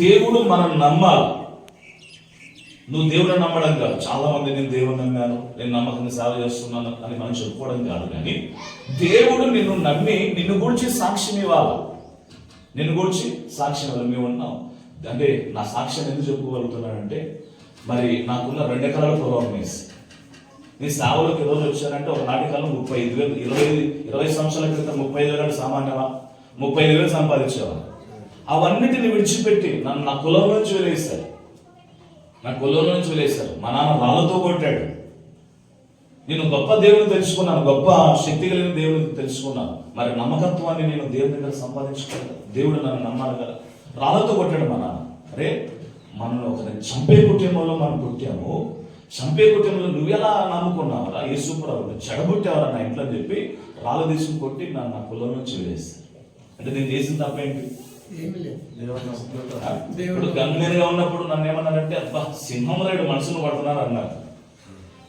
దేవుడు మనం నమ్మాలి. నువ్వు దేవుడు నమ్మడం కాదు. చాలా మంది నేను దేవుడు నమ్మాను. నేను నమ్మకంగా సేవ చేస్తున్నాను అని మనం చెప్పుకోవడం కాదు కానీ దేవుడు నిన్ను నమ్మి నిన్ను గురించి సాక్ష్యం ఇవ్వాలి. నిన్ను గురించి సాక్ష్యం ఇవ్వాలి. మేము ఉన్నాం. అంటే నా సాక్ష్యం ఎందుకు చెప్పుకోగలుగుతున్నానంటే మరి నాకున్న రెండు ఎకరాల పొలం మీస్ నీ సేవలోకి ఈరోజు వచ్చానంటే ఒక నాటి కాలం ముప్పై ఐదు వేలు ఇరవై ఇరవై సంవత్సరాల క్రితం ముప్పై ఐదు వేలు సామాన్యమా? ముప్పై ఐదు వేలు సంపాదించేవా అవన్నిటిని విడిచిపెట్టి నన్ను నా కులం నుంచి వెలేశారు నా కులం నుంచి వెలేశారు మా నాన్న రాళ్ళతో కొట్టాడు. నేను గొప్ప దేవుని తెలుసుకున్నాను. గొప్ప శక్తి కలిగిన దేవుని తెలుసుకున్నాను. మరి నమ్మకత్వాన్ని నేను దేవుని దగ్గర సంపాదించుకోలేదు. దేవుడు నన్ను నమ్మాలి కదా. రాళ్ళతో కొట్టాడు మా నాన్న. అరే మనల్ని ఒకరిని చంపే కుటుంబంలో మనం పుట్టాము. చంపే కుటుంబంలో నువ్వెలా నమ్ముకున్నావరా? యేసుప్రభు చెడబుట్టావరా నా ఇంట్లో చెప్పి రాళ్ళు తీసుకుని కొట్టి నన్ను నా కులం నుంచి వెళ్ళేస్తారు అంటే నేను చేసిన తప్పేంటి? ఇప్పుడు గన్మేరుగా ఉన్నప్పుడు నన్ను ఏమన్నారంటే అబ్బా సింహం రేడు మనసును పడుతున్నారు అన్నారు.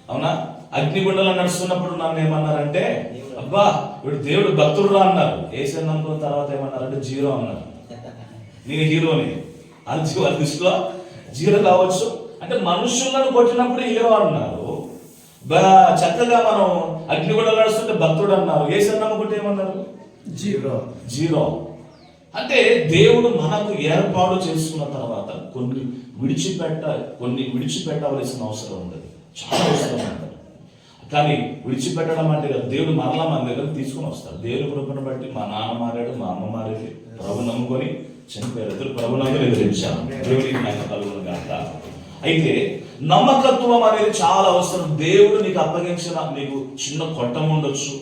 అవునా? అగ్నిగుండలో నడుస్తున్నప్పుడు నన్ను ఏమన్నారంటే అబ్బా వీడు దేవుడు భక్తుడు అన్నారు. ఏసే నమ్ముకున్న తర్వాత ఏమన్నారంటే జీరో అన్నారు. నేను హీరోని. అది వాళ్ళ దృష్టిలో జీరో కావచ్చు. అంటే మనుషులను కొట్టినప్పుడు హీరో అన్నారు. బా- చక్కగా మనం అగ్నిగుండలో నడుస్తుంటే భక్తుడు అన్నారు. ఏసే నమ్ముకుంటే ఏమన్నారు? జీరో. జీరో. అంటే దేవుడు మనకు ఏర్పాటు చేసుకున్న తర్వాత కొన్ని విడిచిపెట్ట కొన్ని విడిచిపెట్టవలసిన అవసరం ఉండదు. చాలా అవసరం ఉంటుంది కానీ విడిచిపెట్టడం అంటే కదా దేవుడు మరలా మన దగ్గర తీసుకుని వస్తాడు. దేవుడు కృపను బట్టి మా నాన్న మారాడు మా అమ్మ మారేది. ప్రభు నమ్ముకొని చనిపోయారు. ఇద్దరు ప్రభు నమ్ముకొని ఎదిరించాను దేవుడికి నాకు కలుగును అయితే నమ్మకత్వం అనేది చాలా అవసరం. దేవుడు నీకు అప్పగించిన నీకు చిన్న కొట్టం ఉండొచ్చు.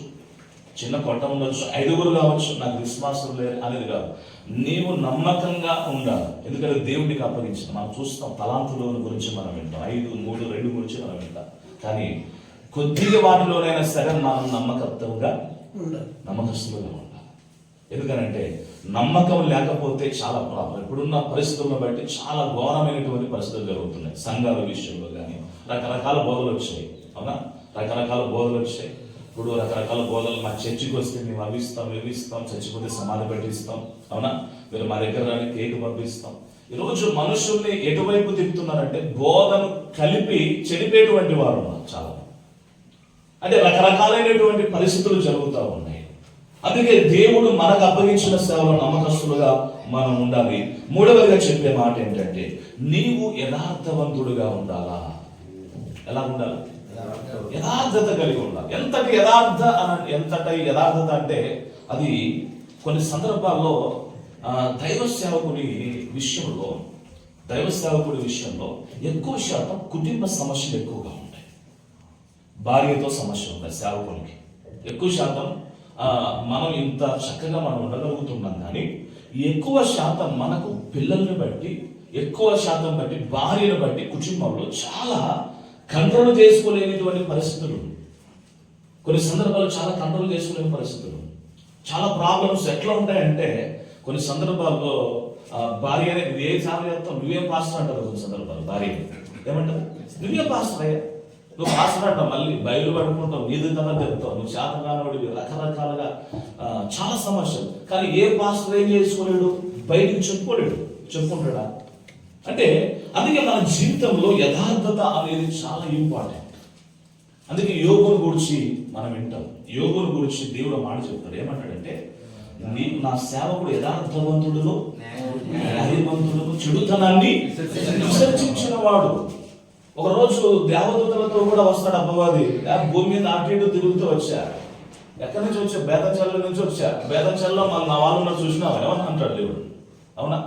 చిన్న కొట్ట ఉండొచ్చు ఐదుగురు కావచ్చు నాకు విశ్వాసం లేదు అనేది కాదు. నీవు నమ్మకంగా ఉండాలి. ఎందుకంటే దేవుడికి అప్పగించిన మనం చూస్తాం తలాంతుల గురించి మనం వింటాం. ఐదు మూడు రెండు గురించి మనం వింటాం. కానీ కొద్దిగా వాటిలోనైనా సరే మనం నమ్మకత్వంగా ఉండాలి. నమ్మకస్తులుగా ఉండాలి. ఎందుకనంటే నమ్మకం లేకపోతే చాలా ప్రాబ్లం. ఇప్పుడున్న పరిస్థితులను బట్టి చాలా ఘోరమైనటువంటి పరిస్థితులు జరుగుతున్నాయి. సంఘాల విషయంలో కానీ రకరకాల బోధలు వచ్చాయి. అవునా? రకరకాల బోధలు వచ్చాయి. ఇప్పుడు రకరకాల బోధలు మా చర్చికి వస్తే మేము అవి ఇస్తాం ఇవి ఇస్తాం చచ్చిపోతే సమాధి పెట్టిస్తాం. అవునా? మీరు మా దగ్గర రాని కేక్ పంపిస్తాం. ఈరోజు మనుషుల్ని ఎటువైపు తిప్పుతున్నారంటే బోధను కలిపి చెడిపేటువంటి వారు ఉన్నారు చాలా అంటే రకరకాలైనటువంటి పరిస్థితులు జరుగుతూ ఉన్నాయి. అందుకే దేవుడు మనకు అప్పగించిన సేవలో నమ్మకస్తులుగా మనం ఉండాలి. మూడవదిగా చెప్పే మాట ఏంటంటే నీవు యథార్థవంతుడుగా ఉండాలా? ఎలా ఉండాలి? యథార్థత కలిగి ఉండాలి. ఎంతటి యథార్థ అన ఎంతటి యథార్థత అంటే అది కొన్ని సందర్భాల్లో దైవ సేవకుడి విషయంలో దైవ సేవకుడి విషయంలో ఎక్కువ శాతం కుటుంబ సమస్యలు ఎక్కువగా ఉంటాయి. భార్యతో సమస్య ఉంటాయి సేవకునికి. ఎక్కువ శాతం మనం ఇంత చక్కగా మనం ఉండగలుగుతున్నాం కానీ ఎక్కువ శాతం మనకు పిల్లల్ని బట్టి ఎక్కువ శాతం బట్టి భార్యను బట్టి కుటుంబంలో చాలా కంట్రోల్ చేసుకోలేనిటువంటి పరిస్థితులు. కొన్ని సందర్భాలు చాలా కంట్రోల్ చేసుకోలేని పరిస్థితులు. చాలా ప్రాబ్లమ్స్ ఎట్లా ఉంటాయంటే కొన్ని సందర్భాల్లో భార్య అనేది ఏ సేవ చేస్తావు నువ్వేం పాస్టర్ అంటారు కొన్ని సందర్భాలు భార్య. ఏమంటారు? నువ్వే పాస్టర్ అయ్యా. నువ్వు పాస్టర్ అంటావు మళ్ళీ బయలు పడుకుంటావు నీది కథ చెప్తావు నువ్వు శాతకానుడివి రకరకాలుగా చాలా సమస్యలు. కానీ ఏ పాస్టర్ ఏం చేసుకోలేడు? బయటికి చెప్పుకోలేడు. చెప్పుకుంటాడా? అంటే అందుకే మన జీవితంలో యథార్థత అనేది చాలా ఇంపార్టెంట్. అందుకే యోగుని గురించి మనం వింటాం. యోగుని గురించి దేవుడు మాట చెప్తాడు. ఏమంటాడంటే నీ నా సేవకుడు యథార్థవంతుడును న్యాయవంతుడును చెడుతనాన్ని విసర్జించిన వాడు ఒకరోజు దేవదూతలతో కూడా వస్తాడు అబ్బవాది భూమి మీద అటు తిరుగుతూ వచ్చా? ఎక్కడి నుంచి వచ్చా? బేతంచెల్ల నుంచి వచ్చా? బేతంచెల్లో మన నా వాళ్ళు ఉన్నారు చూసినావా? ఏమని అంటాడు దేవుడు. అవునా?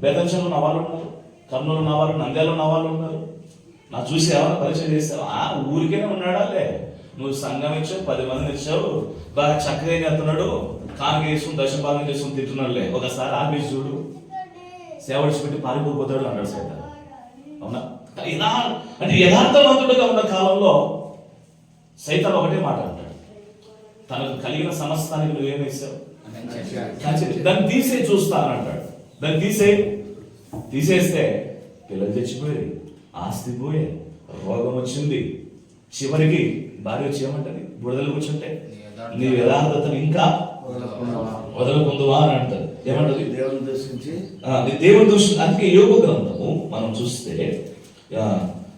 బేతంచెల్లో నా వాళ్ళు ఉన్నారు? కర్నూలు నా వాళ్ళు నంద్యాలలో నా వాళ్ళు ఉన్నారు. నా చూసి ఏమైనా పరిచయం చేస్తావు ఆ ఊరికేనే ఉన్నాడా లే? నువ్వు సంఘం ఇచ్చావు పది మందిని ఇచ్చావు బాగా చక్కగా ఏం చేస్తున్నాడు? కానుక వేసుకుని దశ భాగం చేసుకుని తింటున్నాడులే ఒకసారి ఆఫీస్ చూడు. సేవ పెట్టి పారిపోతాడు అన్నాడు సైతం. అవునా? అంటే యథార్థవంతుడుగా ఉన్న కాలంలో సైతం ఒకటే మాట అంటాడు. తనకు కలిగిన సమస్తానికి నువ్వేం వేసావు దాన్ని తీసే చూస్తాను అంటాడు. దాన్ని తీసే తీసేస్తే పిల్లలు చచ్చిపోయారు ఆస్తి పోయే రోగం వచ్చింది. చివరికి భార్య వచ్చి ఏమంటది? బుడదలు కూర్చుంటే నీ యథార్థతను ఇంకా వదలకుందువా? అని అంటది. ఏమంటది? దేవుని దర్శించి ఆ, నీ దేవుని దృష్టి అందుకే యోగ గ్రంథము మనం చూస్తే ఆ,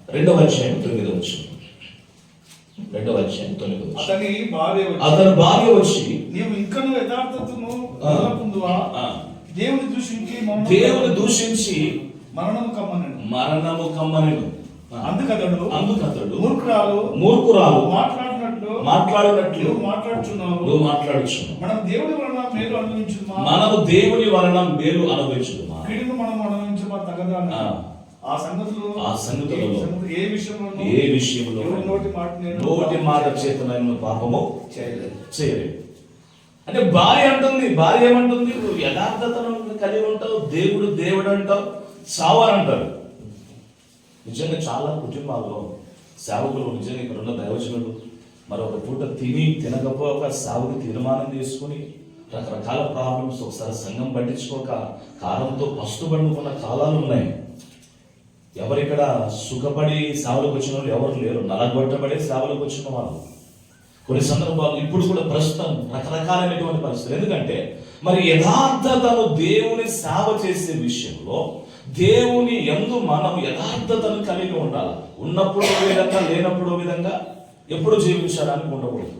రెండవ అధ్యాయం తొమ్మిది వచ్చి రెండవ అధ్యాయం తొమ్మిది వచ్చి అతని భార్య అతని భార్య వచ్చి నీవు ఇంకను యథార్థతను. వదలకుందువా? దేవుని దృష్టికి దేవుని దూషించి మరణము కమ్మనను మరణము కమ్మనెను అందుకతడు అందుకతడు మూర్ఖురాలు మూర్ఖురాలు మాట్లాడినట్లు మాట్లాడినట్లు మాట్లాడుచున్నావు. నువ్వు మాట్లాడుచున్నావు. మనం దేవుని వలన మేలు అనుభవించుమా? మనము దేవుని వలన మేలు అనుభవించుదుమా? కీడును మనం అనుభవించమా తగదా. ఆ. సంగతులు ఆ సంగతులలో ఏ విషయంలో ఏ విషయంలో నోటి మాట నోటి మాట చేతనైన పాపము చేయలేదు. చేయలేదు. అంటే భార్య అంటుంది భార్య ఏమంటుంది? నువ్వు యథార్థతను కలిగి ఉంటావు దేవుడు దేవుడు అంటావు సావర్ అంటారు నిజంగా చాలా కుటుంబాల్లో సేవకులు నిజంగా ఇక్కడ ఉన్న దైవజనులు మరి ఒక పూట తిని తినకపోక సావుకి తీర్మానం చేసుకుని రకరకాల ప్రాబ్లమ్స్ ఒకసారి సంఘం పట్టించుకోక కాలంతో పస్తు పండుకున్న కాలాలు ఉన్నాయి. ఎవరిక్కడ సుఖపడి సేవలకు వచ్చిన వాళ్ళు ఎవరు లేరు. నలగొట్టబడే సేవలకు వచ్చిన వాళ్ళు. కొన్ని సందర్భాలు ఇప్పుడు కూడా ప్రస్తుతం రకరకాలైనటువంటి పరిస్థితులు. ఎందుకంటే మరి యథార్థతను దేవుని సేవ చేసే విషయంలో దేవుని ఎందు మనం యథార్థతను కలిగి ఉండాలి. ఉన్నప్పుడు విధంగా లేనప్పుడు విధంగా ఎప్పుడు జీవించడానికి ఉండకూడదు.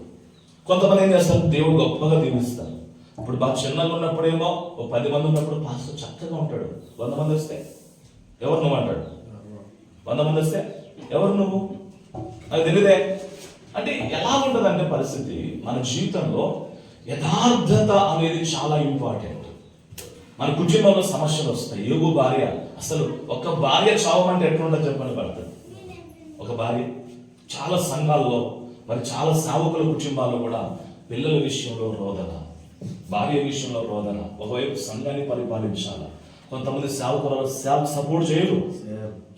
కొంతమంది ఏం చేస్తారు? దేవుడు గొప్పగా దీవిస్తారు. ఇప్పుడు బాగా చిన్నగా ఉన్నప్పుడేమో ఓ పది మంది ఉన్నప్పుడు పాస్టర్ చక్కగా ఉంటాడు. వంద మంది వస్తే ఎవరు నువ్వు అంటాడు? వంద మంది వస్తే ఎవరు నువ్వు? అది తెలియదే అంటే ఎలా ఉంటుందంటే పరిస్థితి మన జీవితంలో యథార్థత అనేది చాలా ఇంపార్టెంట్. మన కుటుంబంలో సమస్యలు వస్తాయి ఏగో భార్య అసలు ఒక భార్య చావమంటే ఎట్లుంటుంది చెప్పని పడుతుంది ఒక భార్య చాలా సంఘాల్లో మరి చాలా సావుకుల కుటుంబాల్లో కూడా పిల్లల విషయంలో రోదన భార్య విషయంలో రోదన ఒకవైపు సంఘాన్ని పరిపాలించాలి. కొంతమంది సేవకులు సేవ సపోర్ట్ చేయరు.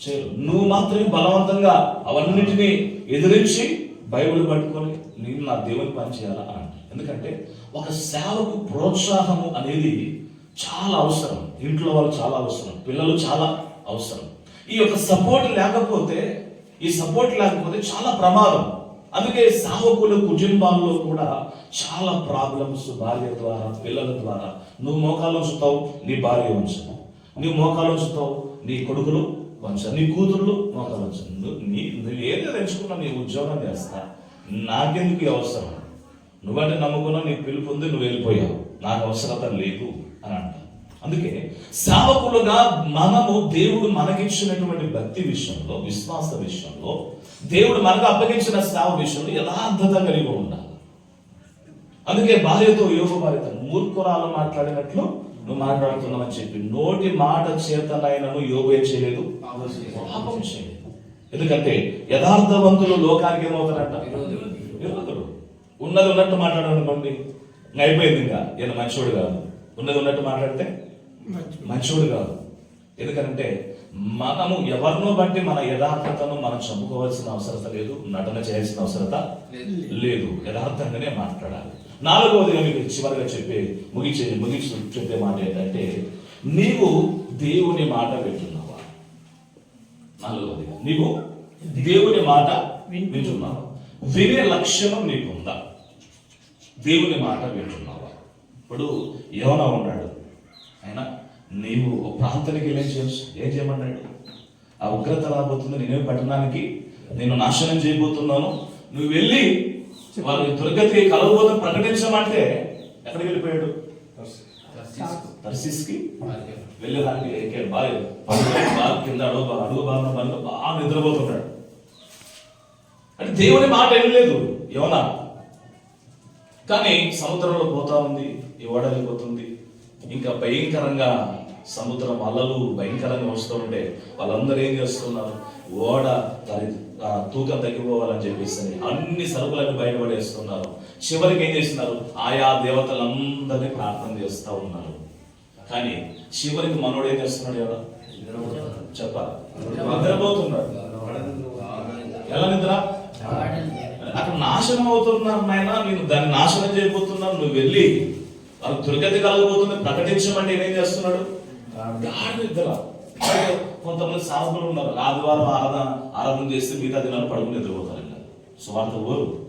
చేయరు. నువ్వు మాత్రమే బలవంతంగా అవన్నిటిని ఎదిరించి బైబిల్ పట్టుకొని నేను నా దేవుని పని చేయాలా అని అంటారు. ఎందుకంటే ఒక సేవకు ప్రోత్సాహము అనేది చాలా అవసరం. ఇంట్లో వాళ్ళు చాలా అవసరం. పిల్లలు చాలా అవసరం. ఈ యొక్క సపోర్ట్ లేకపోతే ఈ సపోర్ట్ లేకపోతే చాలా ప్రమాదం. అందుకే సావకులు కుటుంబాల్లో కూడా చాలా ప్రాబ్లమ్స్ భార్య ద్వారా పిల్లల ద్వారా. నువ్వు మోకాలు ఉంచుతావు నీ భార్య ఉంచుతావు నువ్వు మోకాలు ఉంచుతావు నీ కొడుకులు వంచ నీ కూతుర్లు మోకాలు ఉంచు నువ్వు నీ నువ్వు ఏదో ఎంచుకున్నా నీ ఉద్యోగం చేస్తా. నాకెందుకు అవసరం? నువ్వంటే నమ్ముకున్నా నీ పిలుపు ఉంది నువ్వు వెళ్ళిపోయావు. నాకు అవసరత లేదు అని అంట. అందుకే సేవకులుగా మనము దేవుడు మనకిచ్చినటువంటి భక్తి విషయంలో విశ్వాస విషయంలో దేవుడు మనకు అప్పగించిన సేవ విషయంలో యథార్థత కలిగి ఉండాలి? అందుకే భార్యతో యోగ భార్యతో మూర్ఖురాలు మాట్లాడినట్లు నువ్వు మాట్లాడుతున్నావని చెప్పి నోటి మాట చేతనైనను యోగ ఏం చేయలేదు? పాపం చేయలేదు. ఎందుకంటే యథార్థవంతులు లోకానికి ఏమవుతారంట? విరోధుడు ఉన్నది ఉన్నట్టు ఇంకా అయిపోయింది ఇంకా. ఈయన మంచోడు కాదు. ఉన్నది ఉన్నట్టు మాట్లాడితే మంచోడు కాదు. ఎందుకంటే మనము ఎవరినో బట్టి మన యథార్థతను మనం చంపుకోవాల్సిన అవసరత లేదు నటన చేయాల్సిన అవసరత లేదు. యథార్థంగానే మాట్లాడాలి. నాలుగవదిగా మీకు చివరిగా చెప్పే ముగించే ముగించి చెప్పే మాట ఏంటంటే నీవు దేవుని మాట వింటున్నావా? నాలుగవదిగా నీవు దేవుని మాట వింటున్నావా? వినే లక్షణం నీకుందా? దేవుని మాట వింటున్నావా? ఇప్పుడు యోనా ఉన్నాడు. ఆయన నీవు ఒక ప్రాంతానికి వెళ్ళి ఏం చేయొచ్చు. ఏం చేయమన్నాడు ఆ ఉగ్రత రాబోతుంది నేనే పట్టణానికి నేను నాశనం చేయబోతున్నాను. నువ్వు వెళ్ళి వారి దుర్గతి కలవబోదని ప్రకటించమంటే ఎక్కడికి వెళ్ళిపోయాడు? దర్శిస్కి వెళ్ళేదానికి ఎక్కాడు బాగా బాగా కింద అడుగు అడుగు బాగా బాగా బాగా నిద్రపోతున్నాడు అంటే దేవుని మాట వెళ్ళలేదు యోనా. కానీ సముద్రంలో పోతా ఉంది ఈ ఓడలిపోతుంది ఇంకా భయంకరంగా సముద్రం అలలు భయంకరంగా వస్తూ ఉంటే వాళ్ళందరూ ఏం చేస్తున్నారు? ఓడ దాని తూకం తగ్గిపోవాలని చెప్పేసి అన్ని సరుకులను బయటపడేస్తున్నారు. చివరికి ఏం చేస్తున్నారు? ఆయా దేవతలందరినీ ప్రార్థన చేస్తూ ఉన్నారు. కానీ చివరికి మనోడు ఏం చేస్తున్నాడు ఎవరు చెప్పాలి. నిద్రపోతున్నాడు. ఎలా నిద్ర? అక్కడ నాశనం అవుతున్నారు నాయన నేను దాన్ని నాశనం చేయబోతున్నాను. నువ్వు వెళ్ళి వాళ్ళకి దుర్గతి కలగబోతుంది ప్రకటించమంటే ఏం చేస్తున్నాడు? గాఢ కొంతమంది సాధకులు ఉన్నారు. ఆదివారం ఆరాధన ఆరాధన చేస్తే మిగతా దినాలు పడుకుని నిద్రపోతారు ఇంకా. సువార్త ఊరు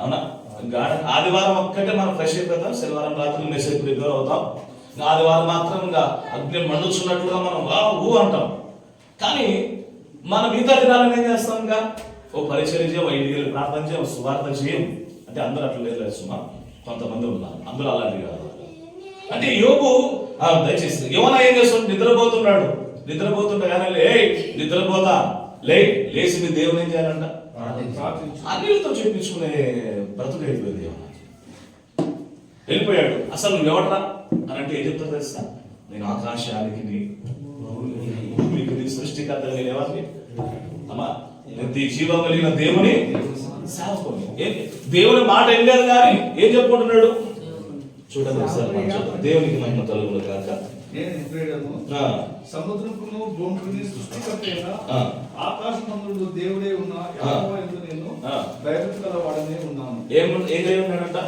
అవునా? గాఢ ఆదివారం ఒక్కటే మనం ఫ్రెష్ అయిపోతాం. శనివారం రాత్రి మెసేజ్ ప్రిపేర్ అవుతాం. ఇంకా ఆదివారం మాత్రం ఇంకా అగ్ని మండుచున్నట్లుగా మనం వా ఊ అంటాం. కానీ మన మిగతా దినాలను ఏం చేస్తాం ఇంకా? ఓ పరిచయం చేయం ఐదు ప్రార్థన చేయం సువార్త చేయం. అంటే అందరూ అట్లా లేదు సుమా. కొంతమంది ఉన్నారు. అందరూ అలాంటి కాదు. అంటే యోగు దయచేసి యోన ఏం చేస్తాడు నిద్రపోతున్నాడు. నిద్రపోతుండగానే లే నిద్రపోతా. లే లేచి నీ దేవుని ఏం చేయాలంట? అన్నిలతో చెప్పించుకునే బ్రతుకు అయిపోయింది యోన వెళ్ళిపోయాడు. అసలు నువ్వు ఎవడరా? అని అంటే ఏం చెప్తారు తెలుసా? నేను ఆకాశానికి భూమికి సృష్టికర్త నేను ఎవరిని? అమ్మా జీవం కలిగిన దేవుని దేవుని మాట ఏం లేదు కానీ ఏం చెప్పుకుంటున్నాడు? చూడండి చూద్దాం. దేవునికి మహిమ తలుగులు కాక సముద్రమును భూమిని సృష్టికర్త అయిన ఆ. ఆకాశమందుడు దేవుడే ఉన్న నేను ఆ. భయభక్తి గల వాడనే ఉన్నాను. ఉన్నాడంట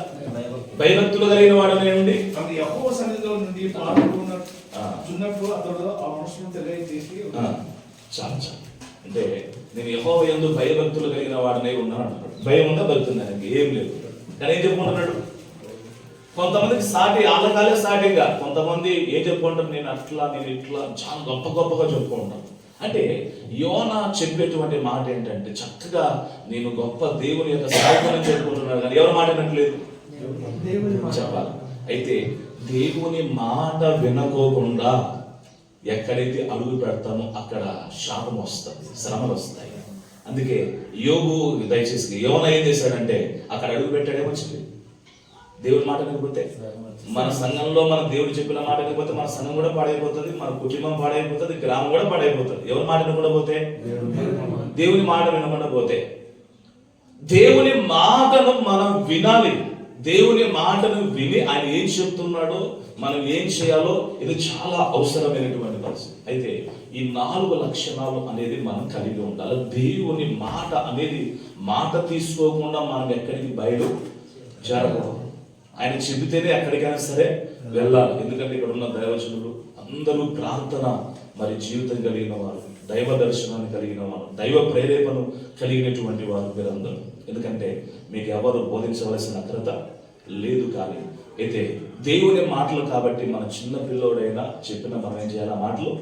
భయభక్తులు కలిగిన వాడనే ఉండి? యహోవ సన్నిధిలో నుండి పాల్గొన్న. చున్నట్లు అతడు ఆ మనుషులను తెలియజేసి ఆ, చాలు చాలు. అంటే నేను యహోవ యందు భయభక్తులు కలిగిన వాడనే ఉన్నాను భయం ఉందా? భక్తుంది ఆయనకి ఏం లేదు. కానీ ఏం చెప్పుకుంటున్నాడు? కొంతమందికి సాటి ఆలకాలే సాటిగా. కొంతమంది ఏం చెప్పుకుంటారు నేను అట్లా నేను ఇట్లా చాలా గొప్ప గొప్పగా చెప్పుకుంటాను అంటే యోన చెప్పేటువంటి మాట ఏంటంటే చక్కగా నేను గొప్ప దేవుని యొక్క సాగుని చెప్పుకుంటున్నాను కానీ ఎవరి మాట వినట్లేదు. చెప్పాలి. అయితే దేవుని మాట వినకోకుండా ఎక్కడైతే అడుగు పెడతామో అక్కడ శాపం వస్తుంది శ్రమలు వస్తాయి. అందుకే యోగు దయచేసి యోన ఏం చేశాడంటే అక్కడ అడుగు పెట్టాడేమొచ్చింది దేవుని మాట వినకపోతే? మన సంఘంలో మన దేవుడు చెప్పిన మాట వినకపోతే మన సంఘం కూడా పాడైపోతుంది మన కుటుంబం పాడైపోతుంది గ్రామం కూడా పాడైపోతుంది. ఎవరి మాట వినకుండా పోతే? దేవుని మాట వినకుండా పోతే. దేవుని మాటను మనం వినాలి. దేవుని మాటను విని ఆయన ఏం చెప్తున్నాడో మనం ఏం చేయాలో ఇది చాలా అవసరమైనటువంటి పరిస్థితి. అయితే ఈ నాలుగు లక్షణాలు అనేది మనం కలిగి ఉండాలి. దేవుని మాట అనేది మాట తీసుకోకుండా మనం ఎక్కడికి బయలు జరగదు ఆయన చెబితేనే ఎక్కడికైనా సరే వెళ్ళాలి. ఎందుకంటే ఇక్కడ ఉన్న దైవజనులు అందరూ ప్రార్థన మరి జీవితం కలిగిన వారు దైవ దర్శనాన్ని కలిగిన వారు దైవ ప్రేరేపణ కలిగినటువంటి వారు మీరందరూ. ఎందుకంటే మీకు ఎవరు బోధించవలసిన అర్హత లేదు కానీ అయితే దేవుని మాటలు కాబట్టి మన చిన్న పిల్లోడైనా చెప్పిన మనం ఏం చేయాలి? ఆ మాటలు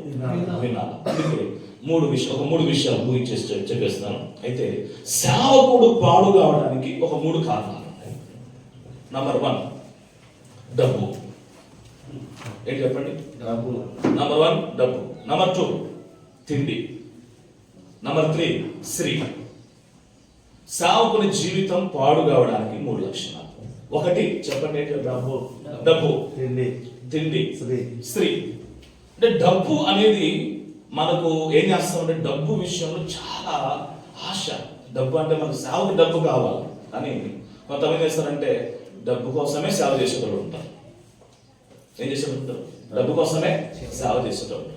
వినాలి. అందుకే మూడు విషయం ఒక మూడు విషయాలు చెప్- చెప్పేస్తాను. అయితే సేవకుడు పాడు కావడానికి ఒక మూడు కారణాలు. నంబర్ వన్ డబ్బు. ఏంటి చెప్పండి? డబ్బు. నంబర్ వన్ డబ్బు. నంబర్ టూ తిండి. నంబర్ త్రీ స్త్రీ. సావుకుని జీవితం పాడు కావడానికి మూడు లక్షణాలు. ఒకటి చెప్పండి ఏంటి? డబ్బు. డబ్బు. తిండి. తిండి. స్త్రీ. స్త్రీ. అంటే డబ్బు అనేది మనకు ఏం చేస్తామంటే డబ్బు విషయంలో చాలా ఆశ. డబ్బు అంటే మనకు సేవకు డబ్బు కావాలి. కానీ కొంతమంది ఏం చేస్తారంటే డబ్బు కోసమే సేవ చేసేవాళ్ళు ఉంటారు. ఏం చేసేవాళ్ళు డబ్బు కోసమే సేవ చేసేటోళ్ళు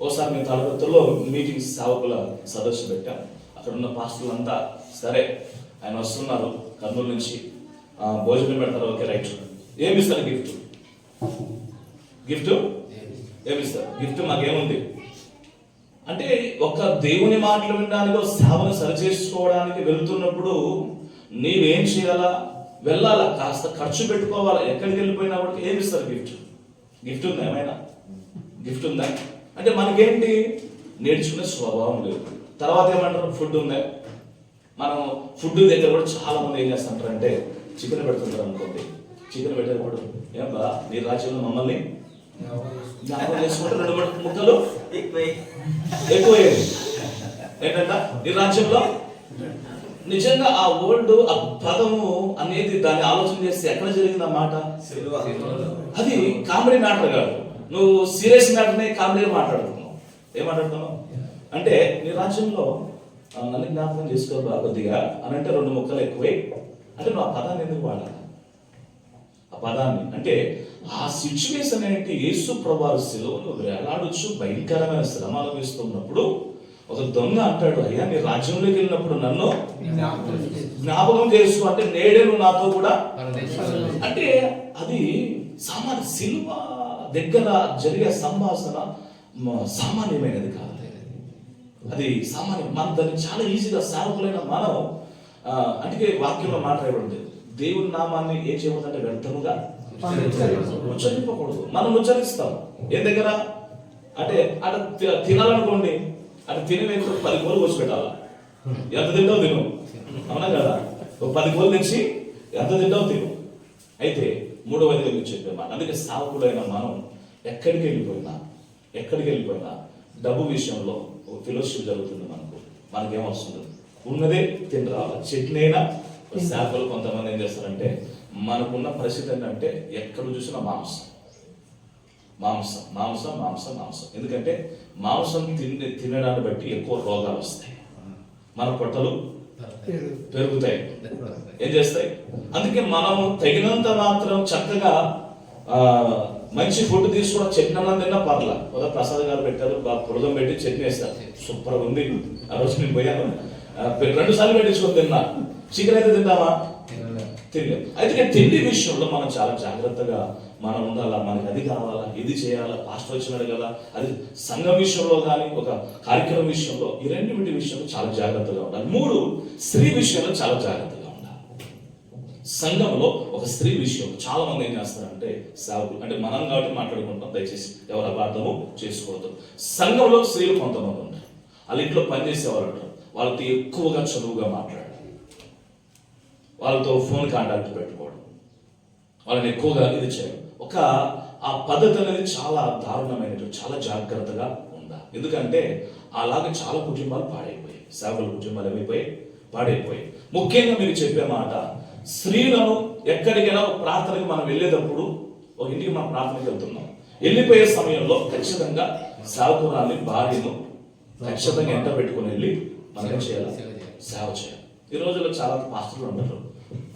ఓసారి మేము తలగతుల్లో మీటింగ్ సేవకుల సదస్సు పెట్టాం. అక్కడ ఉన్న పాస్టర్లు అంతా సరే ఆయన వస్తున్నారు కర్నూలు నుంచి. భోజనం పెడతారు ఓకే రైట్ ఏమి ఇస్తారు గిఫ్ట్? గిఫ్ట్? ఏమిస్తారు గిఫ్ట్ మాకేముంది? అంటే ఒక దేవుని మాటలు వినడానికి సేవను సరిచేసుకోవడానికి వెళ్తున్నప్పుడు నీవేం చేయాలా? వెళ్ళాలా? కాస్త ఖర్చు పెట్టుకోవాలా? ఎక్కడికి వెళ్ళిపోయినా కూడా ఏమి ఇస్తారు గిఫ్ట్? గిఫ్ట్ ఉందా ఏమైనా? గిఫ్ట్ ఉందా? అంటే మనకేంటి? నేర్చుకునే స్వభావం లేదు. తర్వాత ఏమంటారు? ఫుడ్ ఉందా? మనం ఫుడ్ దగ్గర కూడా చాలా మంది ఏం చేస్తుంటారు అంటే చికెన్ పెడుతుంటారు అనుకోండి. చికెన్ పెట్టేటప్పుడు ఏం బా నీ రాజ్యంలో మమ్మల్ని జ్ఞాపకం చేసుకుంటే రెండు మూడు ముక్కలు ఎక్కువ ఏంటంట? ఈ రాజ్యంలో? నిజంగా ఆ ఓల్డ్ ఆ పదము అనేది దాన్ని ఆలోచన చేస్తే ఎక్కడ జరిగింది ఆ మాట? అది కామెడీ మ్యాటర్ కాదు. నువ్వు సీరియస్ మ్యాటర్నే కామెడీ మాట్లాడుతున్నావు. ఏం మాట్లాడుతున్నావు? అంటే నీ రాజ్యంలో నన్ను జ్ఞాపకం చేసుకోవాలి కొద్దిగా. అని అంటే రెండు ముక్కలు ఎక్కువై అంటే నువ్వు ఆ పదాన్ని ఎందుకు వాడాలి? ఆ పదాన్ని. అంటే ఆ సిచ్యువేషన్ ఏంటి? యేసు ప్రభావ శిలువను వేలాడొచ్చు భయంకరమైన శ్రమ అనుభవిస్తున్నప్పుడు ఒక దొంగ అంటాడు. అయ్యా నీ రాజ్యంలోకి వెళ్ళినప్పుడు నన్ను జ్ఞాపకం చేసుకో. అంటే నేడే నువ్వు నాతో కూడా అంటే అది సామాన్య సినిమ దగ్గర జరిగే సంభాషణ మ- సామాన్యమైనది కాదు. అది సామాన్యం మనం దాన్ని చాలా ఈజీగా సేవకులైన మనం అందుకే వాక్యంలో మాట్లాడబడింది దేవుని నామాన్ని ఏం చేయబోతుందంటే వ్యర్థముగా. ఉచ్చరింపకూడదు మనం ఉచ్చరిస్తాం ఏ దగ్గర? అంటే తి- తినాలనుకోండి అటు తిని పది కోళ్ళు వచ్చి పెట్టాలా? ఎంత తింటావు తిను. అవునా కదా? ఒక పది కోళ్ళు తెచ్చి ఎంత తింటావు తిను. అయితే మూడవది మీకు చెప్పేమాట అందుకే సావకుడైన మనం ఎక్కడికి వెళ్ళిపోయినా ఎక్కడికి వెళ్ళిపోయినా డబ్బు విషయంలో ఒక ఫిలోషిప్ జరుగుతుంది మనకు. మనకేం వస్తుంది ఉన్నదే తిని రావాలి. చట్నీ అయినా శాఖలు కొంతమంది ఏం చేస్తారంటే మనకున్న పరిస్థితి ఏంటంటే ఎక్కడ చూసినా మాంసం. మాంసం మాంసం మాంసం మాంసం. ఎందుకంటే మాంసం తిండి తినడాన్ని బట్టి ఎక్కువ రోగాలు వస్తాయి. మన పొట్టలు పెరుగుతాయి. ఏం చేస్తాయి? అందుకే మనం తగినంత మాత్రం చక్కగా మంచి ఫుడ్ తీసుకోవడం చట్నీ అన్నం తిన్నా పర్ల. ఒక ప్రసాద్ గారు పెట్టారు బాగా పులగం పెట్టి చట్నీ వేస్తారు. సూపర్ ఉంది. ఆ రోజు నేను పోయాను. పె- రెండు సార్లు పెట్టించుకొని తిన్నా. చికెన్ అయితే తిన్నావా తెలియదు అయితే తిండి విషయంలో మనం చాలా జాగ్రత్తగా మనం ఉండాలా? మనకి అది కావాలా? ఇది చేయాలా? పాస్టర్ వచ్చినాడు కదా? అది సంఘం విషయంలో కానీ ఒక కార్యక్రమం విషయంలో ఈ రెండింటి విషయంలో చాలా జాగ్రత్తగా ఉండాలి. మూడు స్త్రీ విషయంలో చాలా జాగ్రత్తగా ఉండాలి. సంఘంలో ఒక స్త్రీ విషయం. చాలా మంది ఏం చేస్తారంటే సేవకులు అంటే మనం కాబట్టి మాట్లాడుకుంటాం దయచేసి ఎవరు అపార్థము చేసుకోవద్దు. సంఘంలో స్త్రీలు కొంతమంది ఉంటారు. వాళ్ళ ఇంట్లో పనిచేసేవారు ఉంటారు. వాళ్ళతో ఎక్కువగా చదువుగా మాట్లాడారు. వాళ్ళతో ఫోన్ కాంటాక్ట్ పెట్టుకోవడం. వాళ్ళని ఎక్కువగా ఇది చేయడం. ఒక ఆ పద్ధతి అనేది చాలా దారుణమైనటువంటి చాలా జాగ్రత్తగా ఉండాలి. ఎందుకంటే అలాగే చాలా కుటుంబాలు పాడైపోయాయి. సేవకుల కుటుంబాలు ఏమైపోయాయి? పాడైపోయాయి. ముఖ్యంగా మీరు చెప్పే మాట స్త్రీలను ఎక్కడికైనా ప్రార్థనకి మనం వెళ్ళేటప్పుడు ఒక ఇంటికి మనం ప్రార్థనకి వెళ్తున్నాం. వెళ్ళిపోయే సమయంలో ఖచ్చితంగా సేవకురాలి భార్యను ఖచ్చితంగా ఎంట పెట్టుకుని వెళ్ళి మనం ఏం చేయాలి. సేవ చేయాలి. ఈ రోజుల్లో చాలా పాస్టర్లు ఉంటారు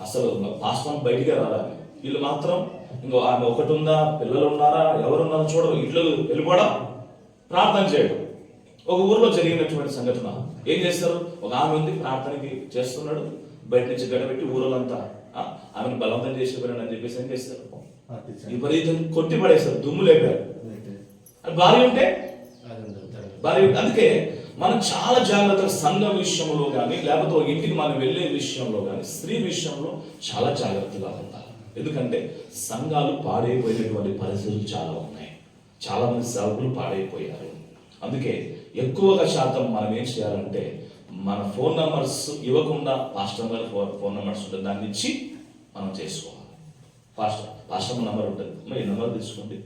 అసలు పాస్టర్ బయటికే రావాలి వీళ్ళు మాత్రం ఇంకో ఆమె ఒకటి ఉందా పిల్లలు ఉన్నారా ఎవరు ఉన్నారో చూడరు. ఇంట్లో వెళ్ళిపోవడం ప్రార్థన చేయడం. ఒక ఊర్లో జరిగినటువంటి సంఘటన. ఏం చేస్తారు ఒక ఆమె ఉంది ప్రార్థనకి చేస్తున్నాడు. బయట నుంచి గడబెట్టి ఊరోళ్ళంతా ఆ, ఆమెను బలవంతం చేసి అని చెప్పేసి ఏం చేస్తారు? విపరీతం కొట్టి పడేస్తారు దుమ్ము లేపారు. భార్య ఉంటే? భార్య అందుకే మనం చాలా జాగ్రత్తగా సంఘం విషయంలో కానీ లేకపోతే ఇంటికి మనం వెళ్ళే విషయంలో కానీ స్త్రీ విషయంలో చాలా జాగ్రత్తగా ఉండాలి. ఎందుకంటే సంఘాలు పాడైపోయినటువంటి పరిస్థితులు చాలా ఉన్నాయి. చాలా మంది సేవకులు పాడైపోయారు. అందుకే ఎక్కువగా శాతం మనం ఏం చేయాలంటే మన ఫోన్ నంబర్స్ ఇవ్వకుండా పాస్టర్ గారి ఫోన్ నెంబర్స్ నంబర్స్ ఉంటుంది దాన్ని ఇచ్చి మనం చేసుకోవాలి. పాస్టర్ పాస్టర్ నంబర్ ఉంటుంది. మరి ఈ నెంబర్ తీసుకోండి.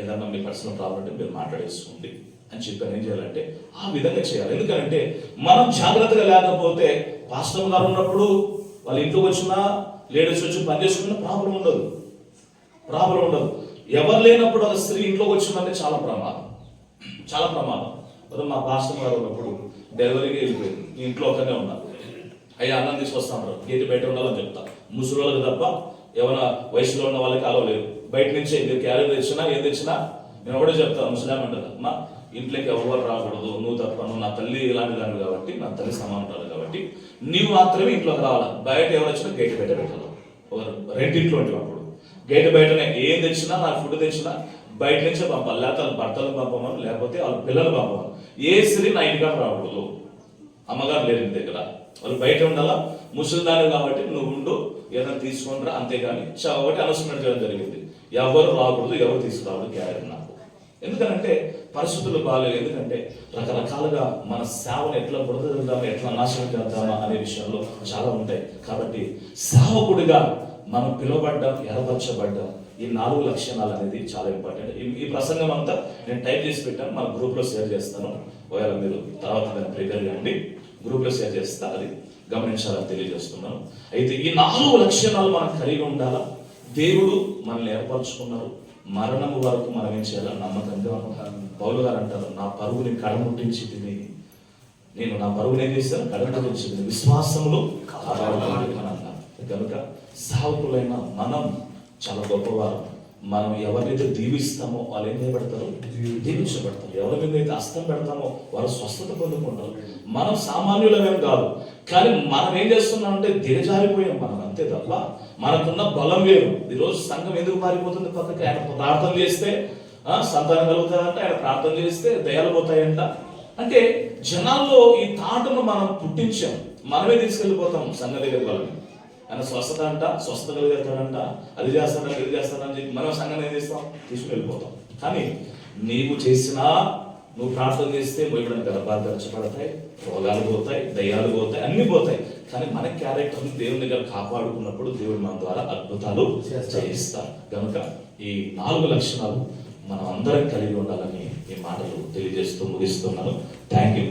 ఏదన్నా మీ పర్సనల్ ప్రాబ్లం ఉంటే మీరు మాట్లాడేసుకోండి. అని చెప్పాను ఏం చేయాలంటే ఆ విధంగా చేయాలి. ఎందుకంటే మనం జాగ్రత్తగా లేకపోతే పాస్టర్ గారు ఉన్నప్పుడు వాళ్ళ ఇంట్లోకి వచ్చినా లేడీస్ వచ్చి పని చేసుకున్నా ప్రాబ్లం ఉండదు. ప్రాబ్లం ఉండదు. ఎవరు లేనప్పుడు ఒక స్త్రీ ఇంట్లోకి వచ్చిందంటే చాలా ప్రమాదం. చాలా ప్రమాదం. మా పాస్టర్ గారు ఉన్నప్పుడు డెలివరీకి వెళ్ళిపోయింది ఇంట్లో ఒకనే ఉన్నారు అయ్యా అన్నం తీసుకొస్తాను గేట్ బయట ఉండాలని చెప్తా. ముసలి వాళ్ళకి తప్ప ఏమైనా వయసులో ఉన్న వాళ్ళకి అలవలేదు. బయట నుంచి మీరు తెచ్చినా ఏం తెచ్చినా నేను ఒకటే చెప్తాను. ముసలామంటారు అమ్మా ఇంట్లోకి ఎవరు రాకూడదు. నువ్వు తప్ప నువ్వు నా తల్లి ఇలాంటి దాన్ని కాబట్టి నా తల్లి సమానం కాబట్టి నీవు మాత్రమే ఇంట్లోకి రావాలి? బయట ఎవరు వచ్చినా గేట్ బయట పెట్టాలి రెండింట్లో అప్పుడు. గేట్ బయటనే ఏం తెచ్చినా నా ఫుడ్ తెచ్చినా బయట నుంచే పంపాలి. లేకపోతే వాళ్ళ భర్తలు పంపమని లేకపోతే వాళ్ళ పిల్లలు పంపమని. ఏ స్త్రీ నా ఇంటికాడ రాకూడదు. అమ్మగారు లేరు ఇంటి దగ్గర. వాళ్ళు బయట ఉండాలా? ముసలిదారు కాబట్టి నువ్వు ఉండు ఏదైనా తీసుకొని రా అంతేగాని. చ- ఒకటి అనౌన్స్మెంట్ చేయడం జరిగింది. ఎవరు రాకూడదు ఎవరు తీసుకురావడం క్యారెట్ ఎందుకంటే పరిస్థితులు బాగాలేదు ఎందుకంటే రకరకాలుగా మన సేవను ఎట్లా బురదలుదామా ఎట్లా నాశనం చేద్దామా అనే విషయంలో చాలా ఉంటాయి. కాబట్టి సేవకుడిగా మనం పిలువబడ్డాం ఎరపరచబడ్డాం ఈ నాలుగు లక్షణాలు అనేది చాలా ఇంపార్టెంట్. ఈ- ప్రసంగం అంతా నేను టైప్ చేసి పెట్టాను మన గ్రూప్లో షేర్ చేస్తాను. ఒకవేళ మీరు తర్వాత దాన్ని ప్రిపేర్ చేయండి. గ్రూప్లో షేర్ చేస్తా అది గమనించాలని తెలియజేస్తున్నాను. అయితే ఈ నాలుగు లక్షణాలు మనం కలిగి ఉండాలా? దేవుడు మనల్ని ఏర్పరచుకున్నారు. మరణము వరకు మనం ఏం చేయాలి నమ్మకంగా ఉండాలి. పౌలు గారు అంటారు నా పరుగుని కడముట్టించి తిని నేను నా పరుగుని ఏం చేశాను కడముట్టించి తిని విశ్వాసంలో కనుక సావుకులైన మనం చాలా గొప్పవారు మనం ఎవరినైతే దీవిస్తామో వాళ్ళు ఏం చేయబడతారు దీవించబడతారు. ఎవరి మీద అయితే అస్తం పెడతామో వారు స్వస్థత పొందుకుంటారు. మనం సామాన్యులమేం కాదు. కానీ మనం ఏం చేస్తున్నాం అంటే దిగజారిపోయాం మనం అంతే తప్ప మనకున్న బలం వేరు. ఈరోజు సంఘం ఎందుకు మారిపోతుంది పక్కకి ఆయన ప్రార్థన చేస్తే సంతానం కలుగుతారంట ఆయన ప్రార్థన చేస్తే దయాలు పోతాయంట. అంటే జనాల్లో ఈ తాటను మనం పుట్టించాం. మనమే తీసుకెళ్ళిపోతాం సంఘ దగ్గర వాళ్ళని. ఆయన స్వస్థత అంట స్వస్థత కలిగేస్తాడంట అది చేస్తాడంట ఇది చేస్తాడని చెప్పి మనం సంఘం ఏం చేస్తాం? తీసుకుని వెళ్ళిపోతాం. కానీ నీవు చేసినా నువ్వు ప్రార్థన చేస్తే ఇప్పుడు గర్భాలు తెరచబడతాయి రోగాలు పోతాయి దయ్యాలు పోతాయి అన్ని పోతాయి. కానీ మన క్యారెక్టర్ని దేవుని దగ్గర కాపాడుకున్నప్పుడు దేవుడు మన ద్వారా అద్భుతాలు చేయిస్తారు కనుక ఈ నాలుగు లక్షణాలు మనం అందరం కలిగి ఉండాలని ఈ మాటలు తెలియజేస్తూ ముగిస్తున్నాను. Thank you